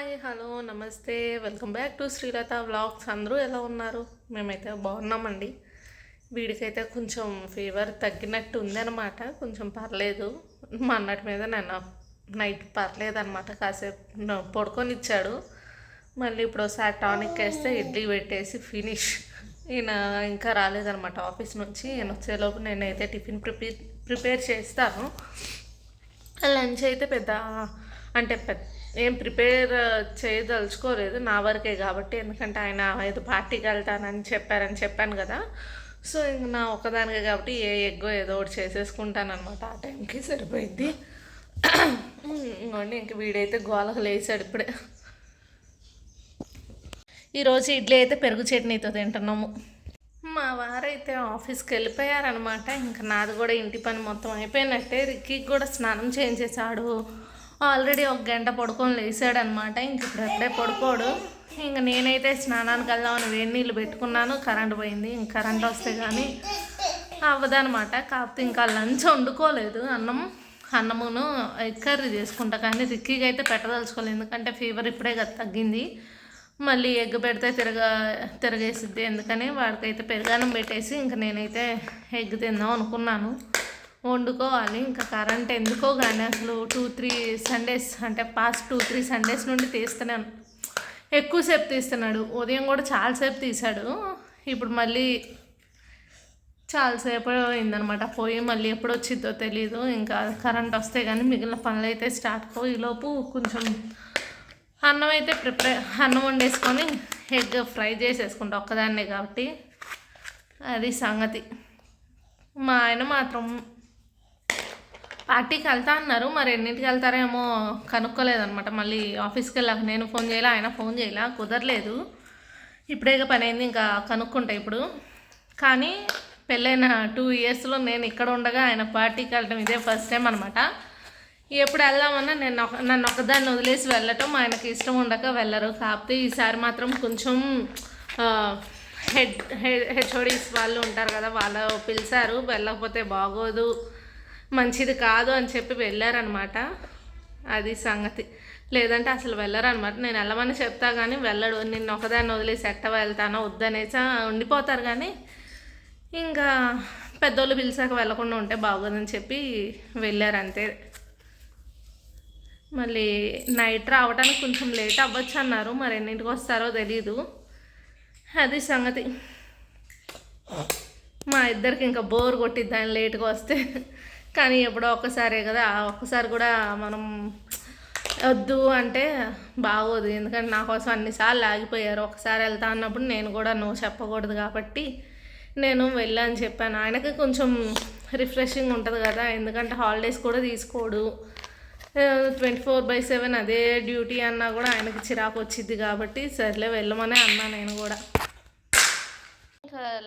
Hi hello నమస్తే. Welcome back to Srilatha vlogs. అందరూ ఎలా ఉన్నారు? మేమైతే బాగున్నామండి. వీడికైతే కొంచెం ఫీవర్ తగ్గినట్టు ఉందన్నమాట. కొంచెం పర్లేదు. మా అన్నటి మీద నేను నైట్ పర్లేదు అనమాట కాసేపు పడుకొని ఇచ్చాడు మళ్ళీ ఇప్పుడు ఒకసారి టానిక్ వేస్తే ఇడ్లీ పెట్టేసి ఫినిష్. ఈయన ఇంకా రాలేదనమాట ఆఫీస్ నుంచి. ఈయన వచ్చేలోపు నేనైతే టిఫిన్ ప్రిపేర్ ప్రిపేర్ చేస్తాను. లంచ్ అయితే పెద్ద అంటే పెద్ద ఏం ప్రిపేర్ చేయదలుచుకోలేదు. నా వరకే కాబట్టి ఎందుకంటే ఆయన ఏదో పార్టీకి వెళ్తానని చెప్పారని చెప్పాను కదా. సో ఇంక నా ఒక్కదానికే కాబట్టి ఏ ఎగ్గో ఏదో ఒకటి చేసేసుకుంటాను అనమాట ఆ టైంకి సరిపోయింది. ఇంకోండి ఇంక వీడైతే గోలకు లేచాడు ఇప్పుడే. ఈరోజు ఇడ్లీ అయితే పెరుగు చట్నీతో తింటున్నాము. మా వారైతే ఆఫీస్కి వెళ్ళిపోయారనమాట ఇంకా నాది కూడా ఇంటి పని మొత్తం అయిపోయినట్టే. రిక్కీకి కూడా స్నానం చేయించేసాడు ఆల్రెడీ ఒక గంట పడుకొని లేసాడనమాట ఇంక ఇప్పుడు పడుకోడు. ఇంక నేనైతే స్నానానికి వెళ్దామని వేడి నీళ్ళు పెట్టుకున్నాను. కరెంట్ పోయింది. ఇంక కరెంట్ వస్తే కానీ అవ్వదనమాట. కాకపోతే ఇంకా లంచ్ వండుకోలేదు. అన్నం అన్నమును ఎగ్ కర్రీ చేసుకుంటా. కానీ రిక్కీగా అయితే పెట్టదలుచుకోలేదు. ఎందుకంటే ఫీవర్ ఇప్పుడే కదా తగ్గింది. మళ్ళీ ఎగ్ పెడితే తిరగ తిరగేసిద్ది. ఎందుకని వాడికైతే పెరుగన్నం పెట్టేసి ఇంక నేనైతే ఎగ్ తిందాం అనుకున్నాను. వండుకోవాలి. ఇంకా కరెంట్ ఎందుకో కానీ అసలు టూ త్రీ సండేస్ అంటే పాస్ట్ టూ త్రీ సండేస్ నుండి తీస్తున్నాను. ఎక్కువసేపు తీస్తున్నాడు. ఉదయం కూడా చాలాసేపు తీశాడు. ఇప్పుడు మళ్ళీ చాలాసేపు అయిందనమాట. పోయి మళ్ళీ ఎప్పుడు వచ్చిద్దో తెలీదు. ఇంకా కరెంట్ వస్తే కానీ మిగిలిన పనులు అయితే స్టార్ట్ కావు ఈలోపు కొంచెం అన్నం అయితే ప్రిపేర్ అన్నం వండేసుకొని ఎగ్ ఫ్రై చేసేసుకుంటా ఒక్కదాన్నే కాబట్టి. అది సంగతి. మా ఆయన మాత్రం పార్టీకి వెళ్తా అన్నారు. మరి ఎన్నింటికి వెళ్తారేమో కనుక్కోలేదనమాట మళ్ళీ ఆఫీస్కి వెళ్ళాక నేను ఫోన్ చేయాలి ఆయన ఫోన్ చేయాల కుదరలేదు. ఇప్పుడే పని అయింది ఇంకా కనుక్కుంటా ఇప్పుడు. కానీ పెళ్ళైన టూ ఇయర్స్లో నేను ఇక్కడ ఉండగా ఆయన పార్టీకి వెళ్ళడం ఇదే ఫస్ట్ టైం అనమాట ఎప్పుడు వెళ్దామన్నా నేను ఒక- నన్ను ఒకదాన్ని వదిలేసి వెళ్ళటం ఆయనకి ఇష్టం ఉండక వెళ్ళరు. కాకపోతే ఈసారి మాత్రం కొంచెం హెడ్ హెడ్ హెచ్ఓడీస్ వాళ్ళు ఉంటారు కదా వాళ్ళు పిలిచారు. వెళ్ళకపోతే బాగోదు. మంచిది కాదు అని చెప్పి వెళ్ళారనమాట అది సంగతి. లేదంటే అసలు వెళ్ళరనమాట నేను వెళ్ళమని చెప్తా కానీ వెళ్ళడు. నిన్న ఒకదాన్ని వదిలేసి ఎట్ట వెళ్తానో వద్దనేసా ఉండిపోతారు కానీ ఇంకా పెద్దోళ్ళు పిలిచాక వెళ్ళకుండా ఉంటే బాగోదని చెప్పి వెళ్ళారు అంతే మళ్ళీ నైట్ రావడానికి కొంచెం లేట్ అవ్వచ్చు అన్నారు. మరి ఎన్నింటికి వస్తారో తెలీదు. అది సంగతి. మా ఇద్దరికి ఇంకా బోర్ కొట్టిద్దాని లేట్గా వస్తే కానీ ఎప్పుడో ఒక్కసారే కదా ఒక్కసారి కూడా మనం వద్దు అంటే బాగోదు. ఎందుకంటే నా కోసం అన్నిసార్లు ఆగిపోయారు. ఒకసారి వెళ్తా అన్నప్పుడు నేను కూడా నువ్వు చెప్పకూడదు కాబట్టి నేను వెళ్ళని చెప్పాను. ఆయనకి కొంచెం రిఫ్రెషింగ్ ఉంటుంది కదా ఎందుకంటే హాలిడేస్ కూడా తీసుకోడు. ట్వంటీ ఫోర్ బై సెవెన్ అదే డ్యూటీ అన్నా కూడా ఆయనకి చిరాకు వచ్చింది కాబట్టి సర్లే వెళ్ళమనే అన్నా నేను కూడా.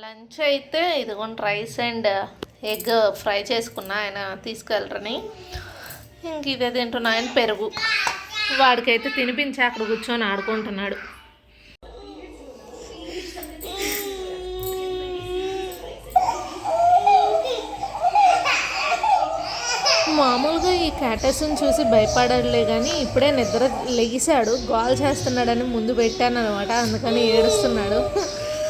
లంచ్ అయితే ఇదిగోండి రైస్ అండ్ ఎగ్ ఫ్రై చేసుకున్నా. ఆయన తీసుకెళ్ళరని. ఇంక ఇదే తింటున్నా. ఆయన పెరుగు. వాడికైతే తినిపించి అక్కడ కూర్చొని ఆడుకుంటున్నాడు. మామూలుగా ఈ క్యాటర్స్ని చూసి భయపడలే కానీ ఇప్పుడే నిద్ర లెగిశాడు గోల్ చేస్తున్నాడని ముందు పెట్టాను అనమాట అందుకని ఏడుస్తున్నాడు.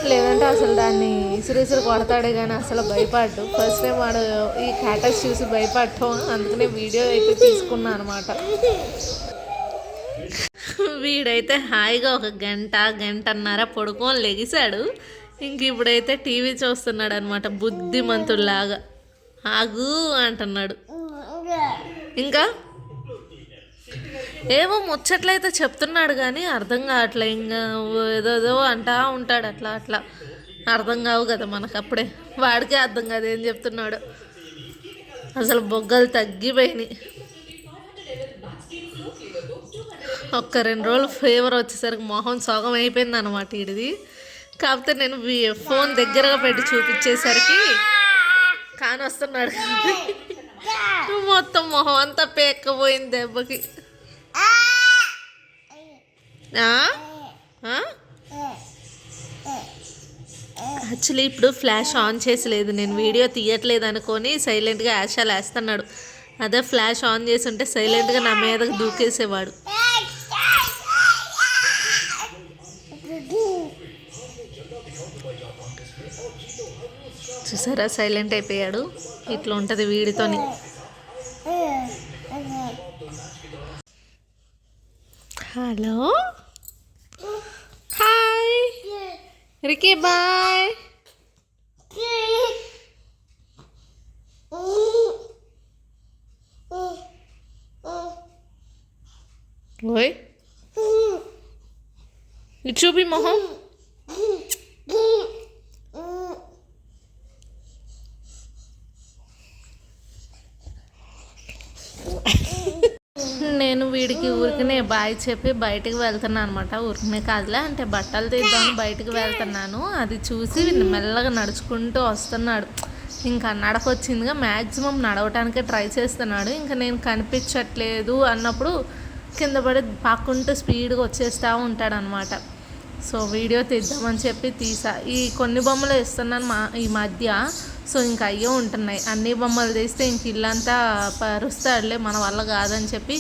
లేదంటే అసలు దాన్ని ఇసురిసురు కొడతాడే కానీ అసలు భయపడ్డు. ఫస్ట్ టైం వాడు ఈ క్యాటర్స్ చూసి భయపడటం అందుకనే వీడియో అయితే తీసుకున్నా అనమాట వీడైతే హాయిగా ఒక గంట గంటన్నర పడుకొని లెగిశాడు ఇంక ఇప్పుడైతే టీవీ చూస్తున్నాడు అనమాట బుద్ధిమంతుల్లాగా. ఆగు అంటున్నాడు. ఇంకా? ఏమో ముచ్చట్లయితే చెప్తున్నాడు కానీ అర్థం కావట్లే ఇంకా ఏదేదో అంటా ఉంటాడు అట్లా అట్లా. అర్థం కావు కదా మనకు అప్పుడే వాడికే అర్థం కాదు ఏం చెప్తున్నాడు. అసలు బొగ్గలు తగ్గిపోయినాయి. ఒక్క రెండు రోజులు ఫీవర్ వచ్చేసరికి మొహం సోగం అయిపోయింది అనమాట ఇది కాకపోతే నేను ఫోన్ దగ్గరగా పెట్టి చూపించేసరికి కానొస్తున్నాడు. మొత్తం మొహం అంతా పేక్కపోయింది దెబ్బకి. యాక్చువల్లీ ఇప్పుడు ఫ్లాష్ ఆన్ చేసలేదు. నేను వీడియో తీయట్లేదు అనుకొని సైలెంట్గా యాషాలు వేస్తున్నాడు అదే ఫ్లాష్ ఆన్ చేసి ఉంటే సైలెంట్గా నా మీద దూకేసేవాడు. చూసారా? సైలెంట్ అయిపోయాడు. ఇట్లా ఉంటుంది వీడితోని. హలో హాయ్ రికీ బాయ్ ఓయ్ ఇటు చూపి మొహం నేను వీడికి ఊరికనే బాయ్ చెప్పి బయటికి వెళ్తున్నాను అనమాట ఊరికనే కాదులే అంటే బట్టలు తీద్దామని బయటికి వెళ్తున్నాను. అది చూసి మెల్లగా నడుచుకుంటూ వస్తున్నాడు. ఇంకా నడకొచ్చిందిగా మ్యాక్సిమం నడవటానికే ట్రై చేస్తున్నాడు. ఇంకా నేను కనిపించట్లేదు అన్నప్పుడు కింద పడి పాక్కుంటూ స్పీడ్గా వచ్చేస్తూ ఉంటాడనమాట సో వీడియో తీద్దామని చెప్పి తీసా. ఈ కొన్ని బొమ్మలు ఇస్తున్నాను మా ఈ మధ్య. సో ఇంకా అయ్యే ఉంటున్నాయి. అన్ని బొమ్మలు తీస్తే ఇంక ఇల్లంతా పరుస్తాడులే మన వల్ల కాదని చెప్పి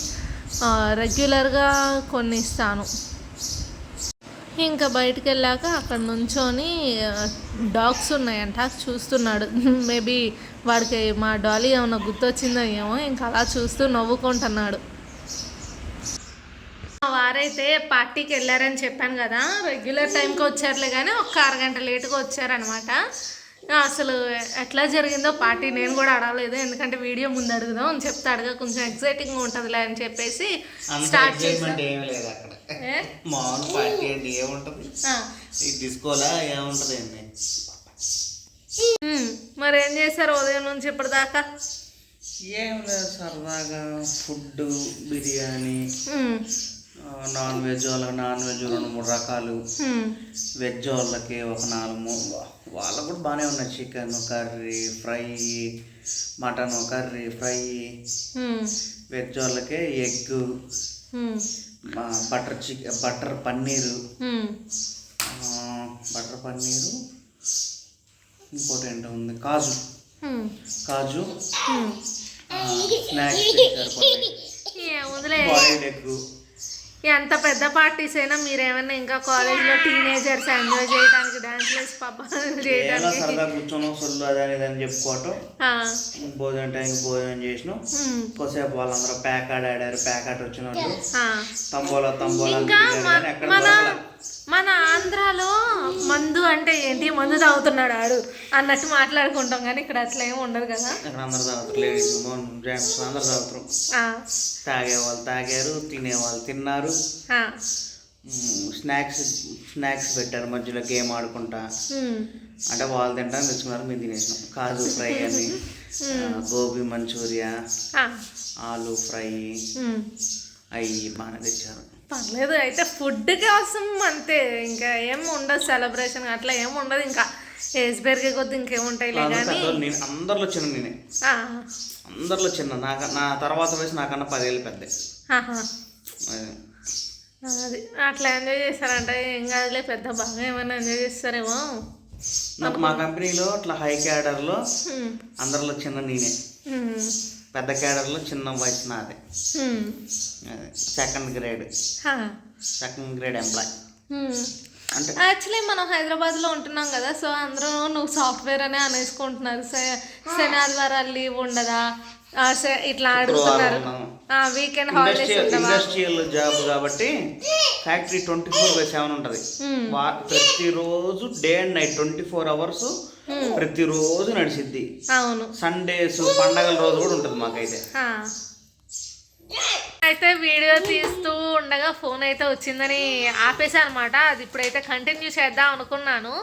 రెగ్యులర్గా కొన్ని ఇస్తాను ఇంకా బయటికి వెళ్ళాక అక్కడ నుంచొని డాగ్స్ ఉన్నాయంట చూస్తున్నాడు. మేబీ వాడికి మా డాలీ ఏమైనా గుర్తొచ్చిందో ఏమో ఇంకా అలా చూస్తూ నవ్వుకుంటున్నాడు. వారైతే పార్టీకి వెళ్ళారని చెప్పాను కదా రెగ్యులర్ టైంకి వచ్చారులే కానీ ఒక అరగంట లేటుగా వచ్చారనమాట అసలు ఎట్లా జరిగిందో పార్టీ నేను కూడా అడగలేదు ఎందుకంటే వీడియో ముందు అడుగుదాం అని చెప్తే అడగ కొంచెం ఎక్సైటింగ్ ఉంటుందిలే అని చెప్పేసి స్టార్ట్ చేసాం? మామూలు పార్టీ ఏముంటది. ఈ డిస్కోలా ఏముంటది అండి మరి ఏం చేశారు ఉదయం నుంచి ఇప్పటిదాకా? ఏం లేదు సరదాగా ఫుడ్ బిర్యానీ నాన్ వెజ్ వాళ్ళకి నాన్ వెజ్ రెండు మూడు రకాలు. వెజ్ వాళ్ళకి ఒక నాలుగు వాళ్ళకు కూడా బాగానే ఉన్నాయి. Chicken curry fry mutton curry fry. Veg వాళ్ళకి egg butter chicken butter paneer. Butter paneer. ఇంకోటి ఏంటో ఉంది? Kaju. Kaju. Snacks boiled egg ఎంత పెద్ద పార్టీస్ అయినా మీరేమన్నా ఇంకా కాలేజ్లో టీనేజర్స్ ఎంజాయ్ చేయడానికి డాన్స్ పాప ఏదో చేయడానికి సరదా కూర్చొని సొల్లు అదని ఇదని చెప్పుకోవటం. భోజనం టైంకి భోజనం చేసినాం. కొద్దిసేపు వాళ్ళందరూ ప్యాక్ ఆడ ఆడారు ప్యాక్ ఆట వచ్చిన వాళ్ళు. తంబోలా తంబోలా అని మన. మన ఆంధ్రాలో మందు అంటే ఏంటి? మందు తాగుతున్నాడు ఆడు అన్నట్టు మాట్లాడుకుంటాం కానీ ఇక్కడ అట్లా ఏమి ఉండదు కదా. అందరు తాగుతారు లేడీస్ జెంట్స్ అందరు తాగుతారు. ఆ, తాగే వాళ్ళు తాగారు తినే వాళ్ళు తిన్నారు. స్నాక్స్ స్నాక్స్ పెట్టారు మధ్యలో గేమ్ ఆడుకుంటా. అంటే వాళ్ళు తింటాను తెచ్చుకున్నారు మేము తినేసినాం. కాజు ఫ్రై అని గోబీ మంచూరియా ఆలు ఫ్రై. అవి బాగానే తెచ్చారు. పర్లేదు అయితే ఫుడ్ కోసం అంతే. ఇంకా ఏం ఉండదు సెలబ్రేషన్ అట్లా ఏం ఉండదు. ఇంకా ఏజ్ పెరిగే కొద్ది ఇంకేముంటాయిలే అందరూ కానీ నేను అందరిలో చిన్న నేనే. అందరిలో చిన్న నా నా తర్వాత వయసు నాకన్నా పదేళ్ళు పెద్ద. అది. అట్లా ఎంజాయ్ చేస్తారంటే. ఏం కాదులే పెద్ద బాగా ఏమైనా ఎంజాయ్ చేస్తారేమో. నాకు మా కంపెనీలో అట్లా హై క్యాడర్లో అందరిలో చిన్న నేనే. పెద్ద క్యాడర్లో చిన్న వయసు నాదే. Second grade second grade employee. అంటే యాక్చువల్లీ మనం హైదరాబాద్లో ఉంటున్నాం కదా సో అందరూ నువ్వు సాఫ్ట్వేర్ అనే అనేసుకుంటున్నారు. శనాదివారాలు లీవ్ ఉండదా? ఇట్లా అడుగుతున్నారు. వీకెండ్ హాలిడేస్ ఇండస్ట్రియల్ జాబ్ కాబట్టి factory twenty four by seven ఉంటుంది ప్రతిరోజు day and night twenty four hours ప్రతిరోజు నడిచిద్ది అవును. సండేస్ పండగల రోజు కూడా ఉంటుంది మాకైతే. అయితే వీడియో తీస్తూ ఉండగా ఫోన్ అయితే వచ్చిందని అనమాట అది ఇప్పుడైతే కంటిన్యూ చేద్దాం అనుకున్నాను.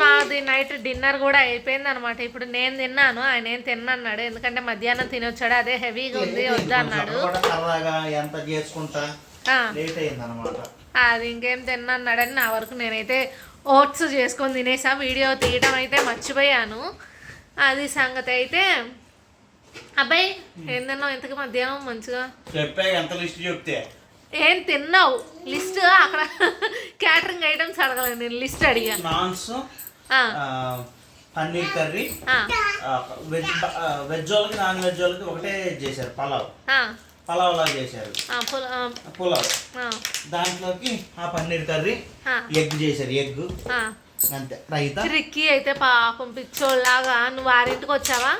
మాది నైట్ డిన్నర్ కూడా అయిపోయింది అనమాట ఇప్పుడు నేను తిన్నాను ఆయన ఏం తిన్నాడు ఎందుకంటే మధ్యాహ్నం తినొచ్చాడు అదే హెవీగా ఉంది వద్దు అన్నాడు. సరదాగా ఎంత చేసుకుంటా ఆ, లేట్ అయింది అనమాట అది ఇంకేం తిన్నాడని నా వరకు నేనైతే ఓట్స్ చేసుకొని తినేసా. వీడియో తీయడం అయితే మర్చిపోయాను. అది సంగతి అయితే అబ్బాయి ఏం తిన్నావు? ఇంతకు మధ్యాహ్నం మంచిగా? చెప్పే ఎంత లిస్ట్ చెప్తే? ఏం తిన్నావు? లిస్ట్ అక్కడ క్యాటరింగ్ ఐటమ్స్ అడగలేదు నేను లిస్ట్ అడిగా. Naans paneer curry veg veg వాళ్ళకి నాన్ వెజ్ వాళ్ళకి ఒకటే చేశారు పలావ్. పలావ్ లాగా చేశారు. పులావ్. దాంట్లోకి ఆ పన్నీర్ కర్రీ ఎగ్ చేశారు ఎగ్. అంతే రైతా? రిక్కీ అయితే పాపం పిచ్చోళ్ళలాగా. నువ్వు వారింటికి వచ్చావా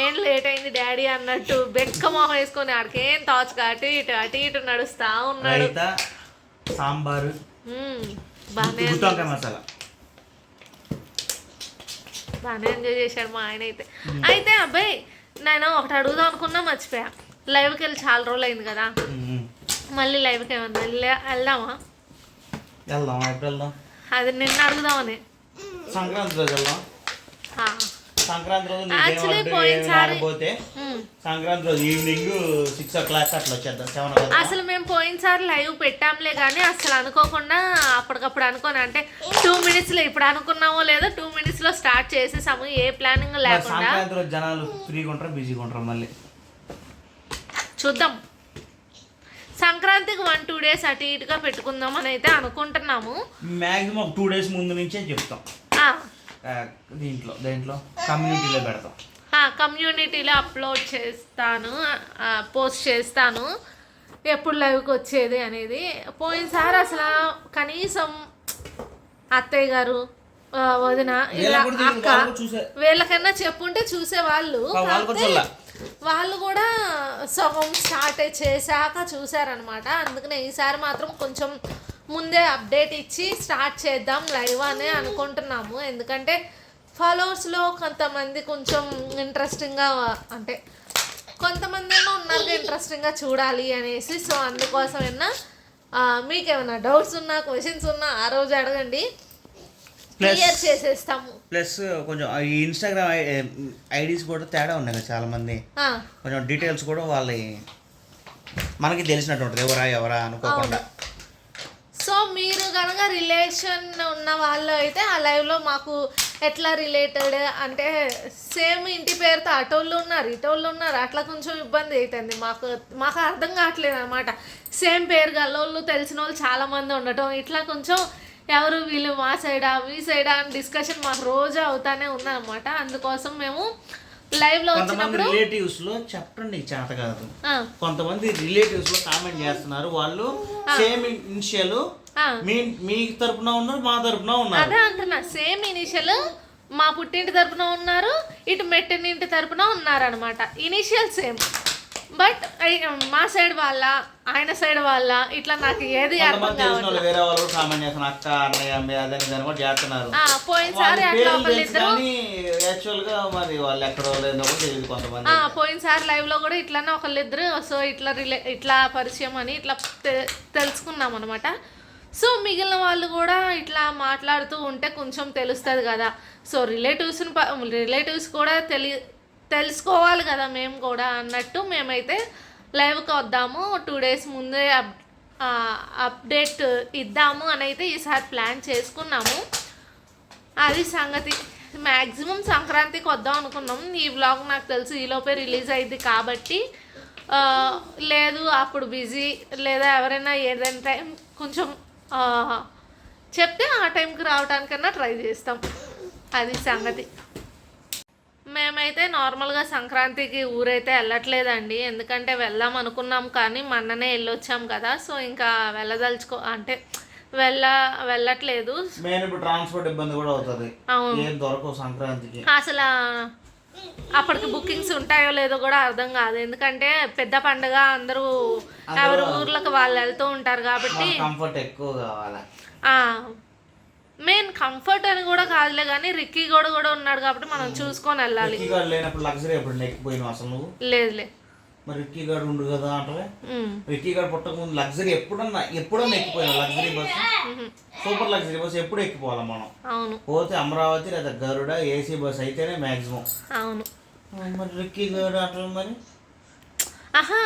ఏం లేట్ అయింది డాడీ అన్నట్టు బెక్క మొహం వేసుకొని ఆడికి తోచక అటు ఇటు అటు ఇటు నడుస్తా ఉన్నాడు. సాంబారు. బాగానే మసాలా. బాగానే ఎంజాయ్ చేశాడు మా ఆయన అయితే. అయితే అబ్బాయి నేను ఒకటి అడుగుదాం అనుకున్నా మర్చిపోయా. లైవ్కి వెళ్ళి చాలా రోజులు అయింది కదా. మళ్ళీ లైవ్కి ఏమన్నా వెళ్దామా? వెళ్దాం అది నిన్న అడుగుదామని. సంక్రాంతి రోజు వెళ్దాం. సంక్రాంతి రోజు పోతే. సంక్రాంతి రోజు ఈవినింగ్ సిక్స్ ఓ క్లాక్ అట్లా వచ్చేద్దాం. సెవెన్ అసలు మేము పోయినసారి లైవ్ పెట్టాంలే కానీ అసలు అనుకోకుండా అప్పటికప్పుడు అనుకోని. అంటే టూ మినిట్స్లో ఇప్పుడు అనుకున్నామో లేదో టూ మినిట్స్లో స్టార్ట్ చేసేసాము. ఏ ప్లానింగ్ లేకుండా. సంక్రాంతి రోజు జనాలు ఫ్రీగా ఉంటారు బిజీగా ఉంటారు మళ్ళీ? చూద్దాం. సంక్రాంతికి వన్ టూ డేస్ అటు ఇటుగా పెట్టుకుందాం అని అయితే అనుకుంటున్నాము. మ్యాక్సిమం ఒక టూ డేస్ ముందు నుంచే చెప్తాం. దీంట్లో దేంట్లో? కమ్యూనిటీలో పెడతాం. కమ్యూనిటీలో అప్లోడ్ చేస్తాను పోస్ట్ చేస్తాను. ఎప్పుడు లైవ్కి వచ్చేది అనేది. పోయినసారి అసలు కనీసం అత్తయ్య గారు వదిన ఇలా అక్క వీళ్ళకన్నా చెప్పుంటే చూసేవాళ్ళు. వాళ్ళు కూడా సగం స్టార్ట్ చేశాక చూసారనమాట అందుకనే ఈసారి మాత్రం కొంచెం ముందే అప్డేట్ ఇచ్చి స్టార్ట్ చేద్దాం లైవ్ అని అనుకుంటున్నాము. ఎందుకంటే ఫాలోవర్స్లో కొంతమంది కొంచెం ఇంట్రెస్టింగ్గా అంటే కొంతమంది ఉన్నారు ఇంట్రెస్టింగ్గా చూడాలి అనేసి. సో అందుకోసమైనా? మీకు ఏమైనా డౌట్స్ ఉన్నా క్వశ్చన్స్ ఉన్నా ఆ రోజు అడగండి. క్లియర్ చేసేస్తాము. ప్లస్ కొంచెం ఈ ఇన్స్టాగ్రామ్ ఐడీస్ కూడా తేడా ఉన్నాయి కదా చాలా మంది కొంచెం డీటెయిల్స్ కూడా వాళ్ళ మనకి తెలిసినట్టు ఉంటుంది. ఎవరా ఎవరా అనుకోకుండా. సో మీరు కనుక రిలేషన్ ఉన్న వాళ్ళు అయితే ఆ లైవ్లో మాకు ఎట్లా రిలేటెడ్ అంటే సేమ్ ఇంటి పేరుతో అటోళ్ళు ఉన్నారు ఇటోళ్ళు ఉన్నారు. అట్లా కొంచెం ఇబ్బంది అవుతుంది మాకు మాకు అర్థం కావట్లేదు అనమాట సేమ్ పేరు గల్లోళ్ళు తెలిసిన వాళ్ళు చాలామంది ఉండటం. ఇట్లా కొంచెం ఎవరు వీళ్ళు మా సైడా మీ సైడా అని డిస్కషన్ మాకు రోజు అవుతానే ఉందన్నమాట. అందుకోసం మేము లైవ్లో కొంతమంది వచ్చినప్పుడు? రిలేటివ్స్లో చెప్పండి చేత కాదు. కొంతమంది రిలేటివ్స్లో కామెంట్ చేస్తున్నారు. వాళ్ళు సేమ్ ఇనిషియల్. మీ మీ తరపున ఉన్నారు మా తరపున ఉన్నారు. అదే అంటున్నా. సేమ్ ఇనిషియల్ మా పుట్టింటి తరపున ఉన్నారు ఇటు మెట్టినింటి తరపున ఉన్నారు అనమాట ఇనిషియల్ సేమ్ బట్ మా సైడ్ వాళ్ళ ఆయన సైడ్ వాళ్ళ ఇట్లా నాకు ఏది అర్థం కొంతమంది తెలిసిన వాళ్ళు కావట్లేదు. వేరే వాళ్ళు కూడా కామెంట్ చేస్తున్నారు. అక్క అన్నయ్య అమ్మాయి అదని దాన్ని కూడా చేస్తున్నారు. ఆ, పోయినసారి వాళ్ళ అట్లా పేర్లు తెలుసు ఒకళ్ళిద్దరు కానీ యాక్చువల్గా మరి వాళ్ళు ఎక్కడో లేదో కూడా తెలియదు కొంతమంది. ఆ, పోయినసారి లైవ్లో కూడా ఇట్లానే ఒకళ్ళిద్దరు సో ఇట్లా రిలే ఇట్లా పరిచయం అని ఇట్లా తెలుసుకున్నాం అనమాట సో మిగిలిన వాళ్ళు కూడా ఇట్లా మాట్లాడుతూ ఉంటే కొంచెం తెలుస్తుంది కదా. సో రిలేటివ్స్ని రిలేటివ్స్ కూడా తెలి తెలుసుకోవాలి కదా మేము కూడా అన్నట్టు మేమైతే లైవ్కి వద్దాము టూ డేస్ ముందే అప్ అప్డేట్ ఇద్దాము అని అయితే ఈసారి ప్లాన్ చేసుకున్నాము. అది సంగతి. మ్యాక్సిమం సంక్రాంతికి వద్దాం అనుకున్నాం. ఈ వ్లాగ్ నాకు తెలుసు ఈలోపే రిలీజ్ అయింది కాబట్టి లేదు అప్పుడు బిజీ లేదా ఎవరైనా ఏదైనా టైం కొంచెం చెప్తే ఆ టైంకి రావడానికన్నా ట్రై చేస్తాం. అది సంగతి. మేమైతే నార్మల్గా సంక్రాంతికి ఊరైతే వెళ్ళట్లేదండి. ఎందుకంటే వెళ్దాం అనుకున్నాం కానీ మొన్ననే వెళ్ళొచ్చాం కదా. సో ఇంకా వెళ్ళదలుచుకో అంటే వెళ్ళ వెళ్ళట్లేదు. మెయిన్ ఇప్పుడు ట్రాన్స్పోర్ట్ ఇబ్బంది కూడా అవుతుంది. అవును. ఏం దొరకవు సంక్రాంతికి. అసలు అప్పటికి బుకింగ్స్ ఉంటాయో లేదో కూడా అర్థం కాదు. ఎందుకంటే పెద్ద పండుగ అందరూ ఎవరి ఊర్లకు వాళ్ళు వెళ్తూ ఉంటారు కాబట్టి కంఫర్ట్ ఎక్కువ కావాలి. మెయిన్ కంఫర్ట్ అని కూడా కాదులే కానీ రిక్కీ కూడా కూడా ఉన్నాడు కాబట్టి మనం చూసుకొని వెళ్ళాలి. రిక్కీ లేనప్పుడు లగ్జరీ ఎప్పుడు ఎక్కిపోయినావు అసలు నువ్వు? లేదులే మరి రిక్కీ గార్డ్ ఉండు కదా అంటే. రిక్కీ గార్డ్ పుట్టక ముందు లగ్జరీ ఎప్పుడన్నా ఎప్పుడన్నా ఎక్కిపోయినావు లగ్జరీ ఉహు. సూపర్ లగ్జరీ బస్సు ఎప్పుడు ఎక్కిపోవాలి మనం? అవును. పోతే అమరావతి లేదా గరుడ ఏసీ బస్ అయితేనే మ్యాక్సిమం అవును. మరి రిక్కీ గార్డ్ అట్లా మరి? ఆహా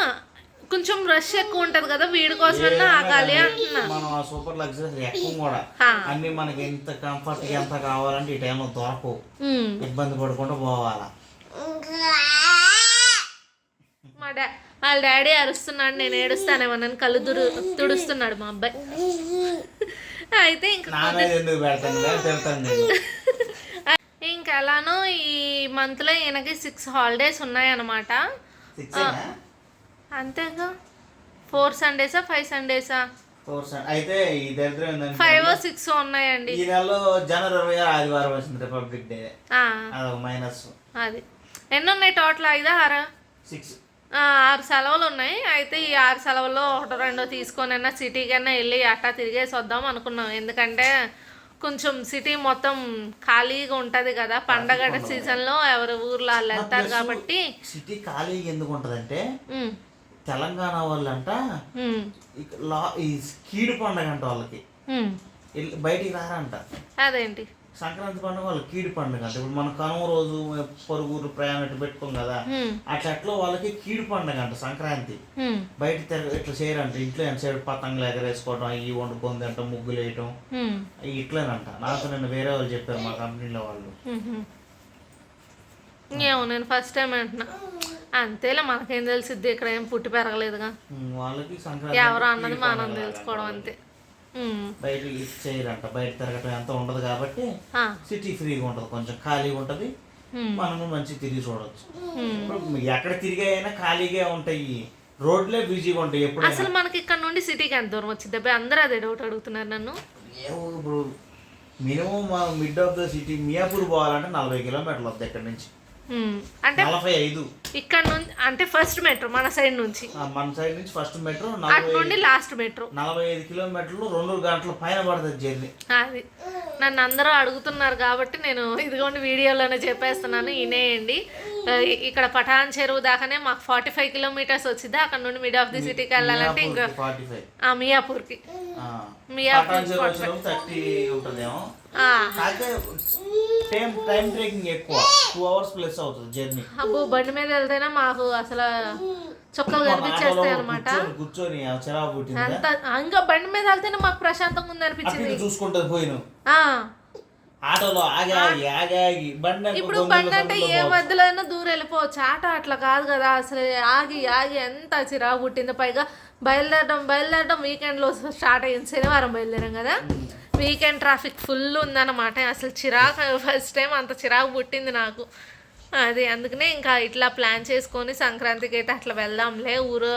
కొంచెం రష్ ఎక్కువ ఉంటది కదా వీడి కోసమన్నా ఆగాలి అంటున్నా మనం ఆ సూపర్ లగ్జరీ ఎక్కువ కూడా. అన్ని మనకి ఎంత కంఫర్ట్ ఎంత కావాలంటే ఈ టైంలో దొరకవు. ఇబ్బంది పడకుండా పోవాలా. మా డా వాళ్ళ డాడీ అరుస్తున్నాడు నేను ఏడుస్తానేమో నన్ను కళ్ళు తుడు తుడుస్తున్నాడు మా అబ్బాయి. అయితే ఇంకా నా మీద ఎందుకు పెడతాను? కదా తిడతాను నేను. ఇంకా ఎలానో ఈ మంత్లో ఈయనకి సిక్స్ హాలిడేస్ ఉన్నాయన్నమాట? అంతేగా ఫోర్ సండేసా ఫైవ్ సండేసా ఫోర్ సెవెన్ అయితే ఈ ఫైవ్ సిక్స్ ఉన్నాయండి. ఈ నెలలో జనవరి ఇరవై ఆరు ఆదివారం వచ్చింది రిపబ్లిక్ డే అదొక మైనస్ అది. ఎన్ని ఉన్నాయి టోటల్ ఐదా ఆరా సిక్స్ ఆరు సెలవులు ఉన్నాయి. అయితే ఈ ఆరు సెలవుల్లో ఒకటో రెండో తీసుకొనైనా సిటీకైనా వెళ్ళి అట్టా తిరిగేసి వద్దాం అనుకున్నాం. ఎందుకంటే కొంచెం సిటీ మొత్తం ఖాళీగా ఉంటుంది కదా. పండగ సీజన్లో ఎవరి ఊర్లో వాళ్ళు వెళ్తారు కాబట్టి సిటీ ఖాళీ ఎందుకు ఉంటదంటే తెలంగాణ వాళ్ళంట లా ఈ కీడు పండగ అంట వాళ్ళకి. బయటికి రారంట. అదేంటి? సంక్రాంతి పండుగ వాళ్ళ కీడు పండుగ అంట. ఇప్పుడు మన కనుమ రోజు పొరుగురు ప్రయాణం ఇట్లా పెట్టుకోం కదా అట్లా వాళ్ళకి కీడు పండుగ అంట సంక్రాంతి. బయట ఇట్లా చేయరంట. ఇంట్లో ఎంత సైడ్ పతంగులు ఎగరేసుకోవడం అవి వండుకొని తింటాం ముగ్గులు వేయటం. ఇట్లేనంట. నాకు నేను వేరే వాళ్ళు చెప్పారు మా కంపెనీలో వాళ్ళు. నేను ఫస్ట్ టైం అంటున్నా. అంతేలే మనకేం తెలిసిద్ది? ఇక్కడ ఏం పుట్టి పెరగలేదుగా. వాళ్ళకి ఎవరు అన్నది మనం తెలుసుకోవడం అంతే. బయట ఇది చేయరంట బయట తిరగటం ఎంత ఉండదు కాబట్టి సిటీ ఫ్రీగా ఉంటుంది కొంచెం ఖాళీగా ఉంటుంది. మనము మంచి తిరిగి. ఇప్పుడు ఎక్కడ తిరిగే అయినా ఖాళీగా ఉంటాయి. రోడ్లే బిజీగా ఉంటాయి ఎప్పుడు అసలు మనకి ఇక్కడ నుండి సిటీకి ఎంత దూరం వచ్చింది అబ్బాయి అందరూ అదే డౌట్ అడుగుతున్నారు నన్ను. ఇప్పుడు minimum mid of the city Miyapur పోవాలంటే నలభై కిలోమీటర్లు వద్ద ఇక్కడ నుంచి. అంటే నలభై ఐదు ఇక్కడ నుంచి అంటే ఫస్ట్ మెట్రో మన సైడ్ నుంచి. మన సైడ్ నుంచి ఫస్ట్ మెట్రో అటు నుండి లాస్ట్ మెట్రో. నలభై ఐదు కిలోమీటర్లు రెండు గంటల పైన పడుతుంది జర్నీ. అది. నన్ను అందరూ అడుగుతున్నారు కాబట్టి నేను ఇదిగోండి వీడియోలోనే చెప్పేస్తున్నాను వినేయండి. ఆ, ఇ- ఇక్కడ పటాన్ చెరువు దాకానే మాకు ఫార్టీ ఫైవ్ కిలోమీటర్స్ వచ్చింది. అక్కడ నుండి మిడ్ ఆఫ్ ది సిటీకి వెళ్ళాలంటే ఇంకా మియాపూర్కి. అబ్బో బండి మీద వెళ్తేనే మాకు అసలు చుక్కలు కనిపించేస్తాయి అనమాట కూర్చొని అంత ఇంకా బండి మీద వెళ్తేనే మాకు ప్రశాంతంగా ఉంది అనిపించింది చూసుకుంటది పోయిను ఆటోలో ఆగి ఆగి ఆగి ఆగి బండి ఇప్పుడు బండి అంటే ఏ. మధ్యలో అయినా దూరం వెళ్ళిపోవచ్చు. ఆట అట్లా కాదు కదా అసలు ఆగి ఆగి ఎంత చిరాకు పుట్టింది. పైగా బయలుదేరడం బయలుదేరడం వీకెండ్లో స్టార్ట్ అయ్యింది శనివారం బయలుదేరాం కదా. వీకెండ్ ట్రాఫిక్ ఫుల్ ఉందన్నమాట. అసలు చిరాకు ఫస్ట్ టైం అంత చిరాకు పుట్టింది నాకు. అది అందుకనే ఇంకా ఇట్లా ప్లాన్ చేసుకొని సంక్రాంతికి అయితే అట్లా వెళ్దాంలే ఊరు.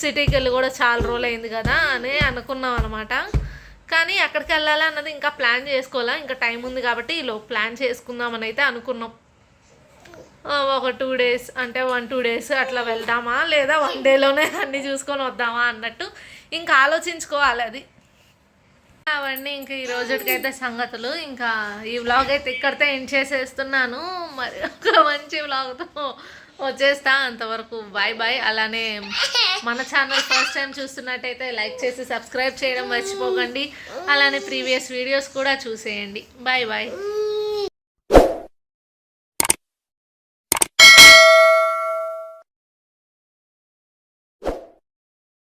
సిటీకి వెళ్ళి కూడా చాలా రోజులు అయింది కదా అని అనుకున్నాం అనమాట కానీ ఎక్కడికి వెళ్ళాలి అన్నది ఇంకా ప్లాన్ చేసుకోవాలా? ఇంకా టైం ఉంది కాబట్టి ఈలో ప్లాన్ చేసుకుందామని అయితే అనుకున్నాం. ఒక టూ డేస్ అంటే వన్ టూ డేస్ అట్లా వెళ్దామా? లేదా వన్ డేలోనే అన్నీ చూసుకొని వద్దామా అన్నట్టు ఇంకా ఆలోచించుకోవాలి అది. అవన్నీ ఇంకా ఈ రోజుకైతే సంగతులు. ఇంకా ఈ వ్లాగ్ అయితే ఇక్కడితో ఎండ్ చేసేస్తున్నాను. మరి ఒక మంచి వ్లాగ్తో వచ్చేస్తా అంతవరకు. బాయ్ బాయ్ అలానే మన ఛానల్ ఫస్ట్ టైం చూస్తున్నట్టయితే లైక్ చేసి సబ్స్క్రైబ్ చేయడం మర్చిపోకండి. అలానే ప్రీవియస్ వీడియోస్ కూడా చూసేయండి. Bye bye